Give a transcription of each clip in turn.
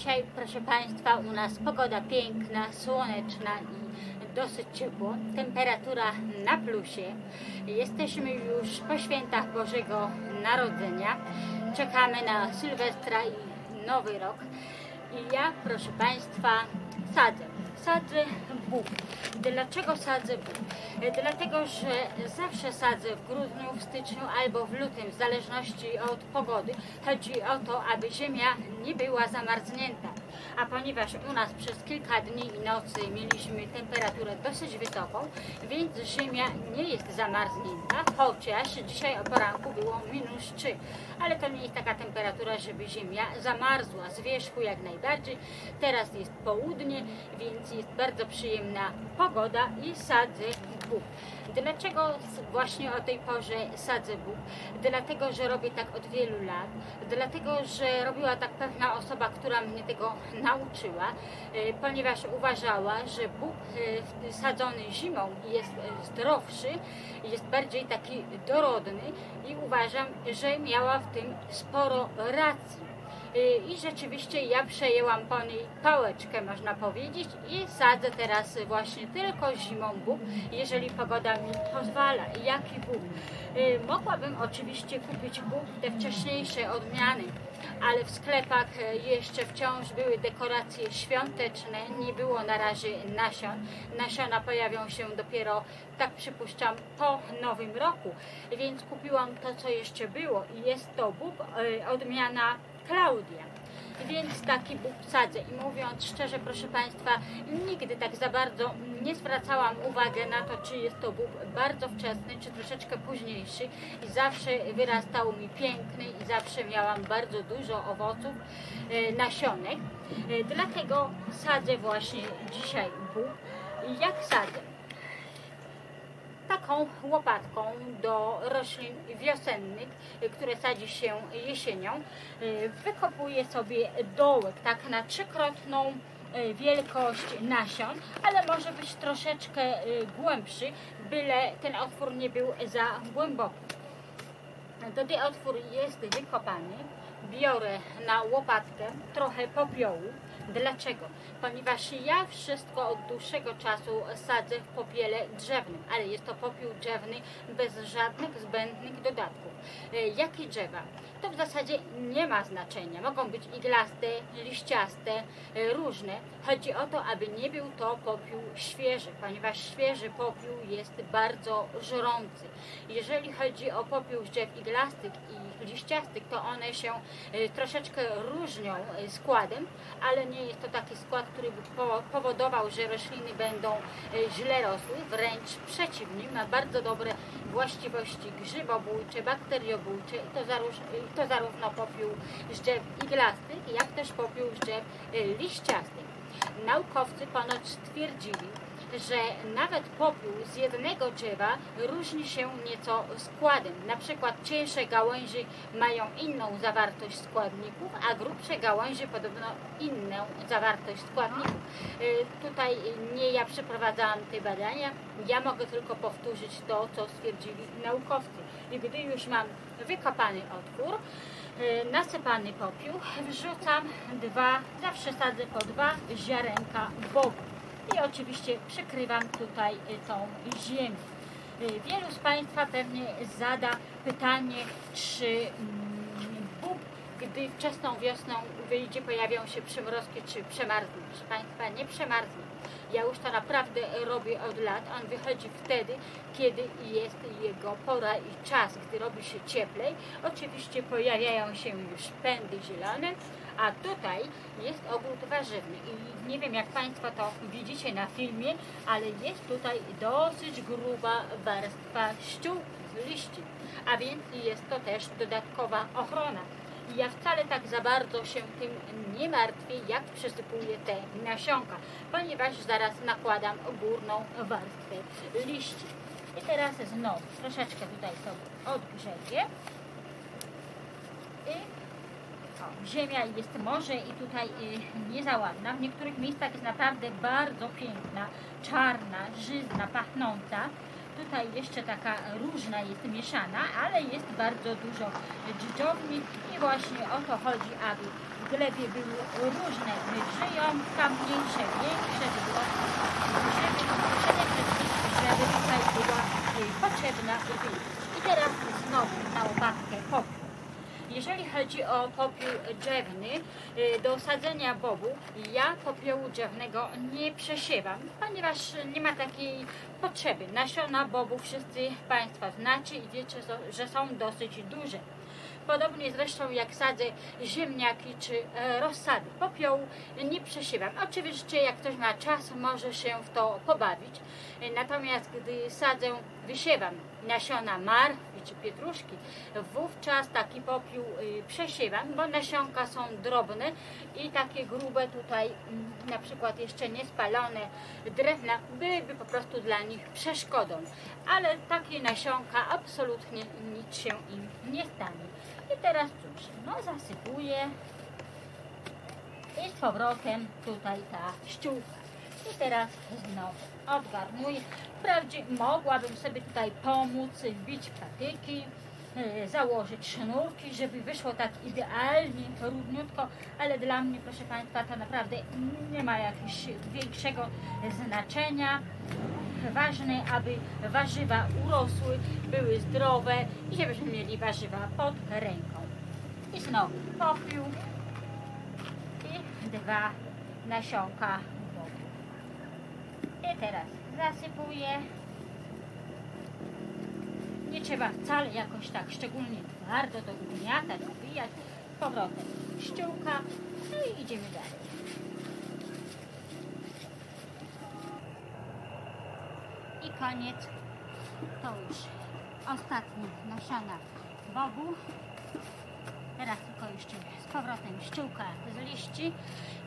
Dzisiaj, proszę Państwa, u nas pogoda piękna, słoneczna i dosyć ciepło. Temperatura na plusie. Jesteśmy już po świętach Bożego Narodzenia. Czekamy na Sylwestra i Nowy Rok. I ja, proszę Państwa, sadzę. Sadzę bób. Dlaczego sadzę bób? E, Dlatego, że zawsze sadzę w grudniu, w styczniu albo w lutym, w zależności od pogody. Chodzi o to, aby ziemia nie była zamarznięta. A ponieważ u nas przez kilka dni i nocy mieliśmy temperaturę dosyć wysoką, więc ziemia nie jest zamarznięta, chociaż dzisiaj o poranku było minus 3. Ale to nie jest taka temperatura, żeby ziemia zamarzła z wierzchu jak najbardziej. Teraz jest południe, więc jest bardzo przyjemna pogoda i sadzę Dlaczego właśnie o tej porze sadzę bób? Dlatego, że robię tak od wielu lat. Dlatego, że robiła tak pewna osoba, która mnie tego nauczyła, e, ponieważ uważała, że bób e, sadzony zimą jest e, zdrowszy, jest bardziej taki dorodny i uważam, że miała w tym sporo racji. Y, I rzeczywiście ja przejęłam po niej pałeczkę, można powiedzieć, i sadzę teraz właśnie tylko zimą bób, jeżeli pogoda mi pozwala. Jaki bób? Y, Mogłabym oczywiście kupić bób te wcześniejsze odmiany, ale w sklepach e, jeszcze wciąż były dekoracje świąteczne, nie było na razie nasion. Nasiona pojawią się dopiero, tak przypuszczam, po nowym roku, więc kupiłam to, co jeszcze było i jest to bób odmiana Klaudia. Więc taki bób sadzę i mówiąc szczerze, proszę Państwa, nigdy tak za bardzo nie zwracałam uwagi na to, czy jest to bób bardzo wczesny, czy troszeczkę późniejszy i zawsze wyrastał mi piękny i zawsze miałam bardzo dużo owoców, e, nasionek. Dlatego sadzę właśnie dzisiaj bób. I jak sadzę? Taką łopatką do roślin wiosennych, y, które sadzi się jesienią. Y, Wykopuję sobie dołek tak na trzykrotną y, wielkość nasion, ale może być troszeczkę głębszy, byle ten otwór nie był za głęboki. Gdy otwór jest wykopany, biorę na łopatkę trochę popiołu. Dlaczego? Ponieważ ja wszystko od dłuższego czasu sadzę w popiele drzewnym, ale jest to popiół drzewny bez żadnych zbędnych dodatków. E, Jakie drzewa? To w zasadzie nie ma znaczenia. Mogą być iglaste, liściaste, e, różne. Chodzi o to, aby nie był to popiół świeży, ponieważ świeży popiół jest bardzo żrący. Jeżeli chodzi o popiół z drzew iglastych i liściastych, to one się e, troszeczkę różnią składem, ale nie jest to taki skład, który powodował, że rośliny będą e, źle rosły, wręcz przeciwnie, ma bardzo dobre właściwości grzybobójcze, bakteriobójcze i to, zaróż- i to zarówno popiół drzew iglastych, jak też popiół drzew e, liściastych. Naukowcy ponoć stwierdzili, że nawet popiół z jednego drzewa różni się nieco składem. Na przykład cieńsze gałęzie mają inną zawartość składników, a grubsze gałęzie podobno inną zawartość składników. Y, Tutaj nie ja przeprowadzałam te badania, ja mogę tylko powtórzyć to, co stwierdzili naukowcy. I gdy już mam wykopany otwór, y, nasypany popiół, wrzucam dwa, zawsze sadzę po dwa ziarenka bobu i oczywiście przykrywam tutaj y, tą ziemię. Y, Wielu z Państwa pewnie zada pytanie, czy mm, bób, gdy wczesną wiosną wyjdzie, pojawią się przymrozki, czy przemarznie. Proszę Państwa, nie przemarznie. Ja już to naprawdę robię od lat. On wychodzi wtedy, kiedy jest jego pora i czas, gdy robi się cieplej. Oczywiście pojawiają się już pędy zielone, a tutaj jest ogród warzywny i nie wiem jak Państwo to widzicie na filmie, ale jest tutaj dosyć gruba warstwa ściół z liści, a więc jest to też dodatkowa ochrona. Ja wcale tak za bardzo się tym nie martwię, jak przysypuję te nasionka, ponieważ zaraz nakładam górną warstwę liści. I teraz znowu troszeczkę tutaj sobie odgrzeję. I o, ziemia jest może i tutaj y, niezaładna. W niektórych miejscach jest naprawdę bardzo piękna, czarna, żyzna, pachnąca. Tutaj jeszcze taka różna jest mieszana, ale jest bardzo dużo dżdżowni i właśnie o to chodzi, aby glebie były różne żyjątka, mniejsze, większe, żeby, wszystkim, żeby tutaj była y, potrzebna wilgoć. I teraz znowu na łopatkę popiół. Jeżeli chodzi o popiół drzewny, y, do sadzenia bobu ja popiołu drzewnego nie przesiewam, ponieważ nie ma takiej potrzeby. Nasiona bobu wszyscy Państwo znacie i wiecie, że- są dosyć duże. Podobnie zresztą jak sadzę ziemniaki czy e, rozsady. Popiołu nie przesiewam. Oczywiście jak ktoś ma czas, może się w to pobawić. Natomiast gdy sadzę, wysiewam nasiona czy pietruszki, wówczas taki popiół y, przesiewam, bo nasionka są drobne i takie grube tutaj, mm, na przykład jeszcze niespalone drewna, byłyby po prostu dla nich przeszkodą. Ale takie nasionka absolutnie nic się im nie stanie. I teraz cóż, no zasypuję i z powrotem tutaj ta ściółka. I teraz znowu odgarnuję. Wprawdzie mogłabym sobie tutaj pomóc, wbić patyki, e, założyć sznurki, żeby wyszło tak idealnie, równiutko, ale dla mnie, proszę Państwa, to naprawdę nie ma jakiegoś większego znaczenia. Ważne, aby warzywa urosły, były zdrowe i żebyśmy mieli warzywa pod ręką. I znowu popiół i dwa nasionka teraz zasypuję. Nie trzeba wcale jakoś tak szczególnie twardo to ugniatać, ubijać. Powrotem ściółka, no i idziemy dalej. I koniec. To już ostatnie nasiona bobu. Teraz tylko jeszcze z powrotem ściółka z liści.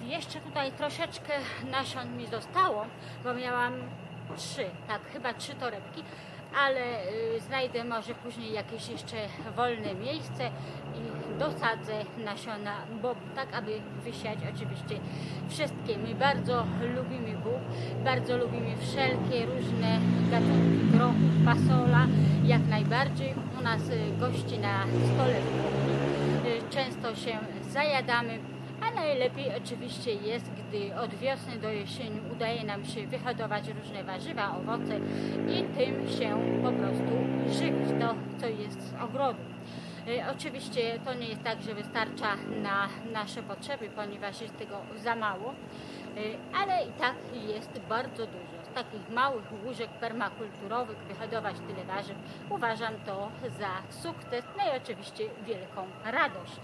I Jeszcze tutaj troszeczkę nasion mi zostało, bo miałam trzy, tak, chyba trzy torebki, ale y, znajdę może później jakieś jeszcze wolne miejsce i dosadzę nasiona bobu, tak aby wysiać oczywiście wszystkie. My bardzo lubimy bób, bardzo lubimy wszelkie różne gatunki grochów, fasola, jak najbardziej. U nas y, gości na stole w często się zajadamy, a najlepiej oczywiście jest, gdy od wiosny do jesieni udaje nam się wyhodować różne warzywa, owoce i tym się po prostu żywić, to co jest z ogrodu. Y, Oczywiście to nie jest tak, że wystarcza na nasze potrzeby, ponieważ jest tego za mało, y, ale i tak jest bardzo dużo. Takich małych łóżek permakulturowych wyhodować tyle warzyw uważam to za sukces, no i oczywiście wielką radość.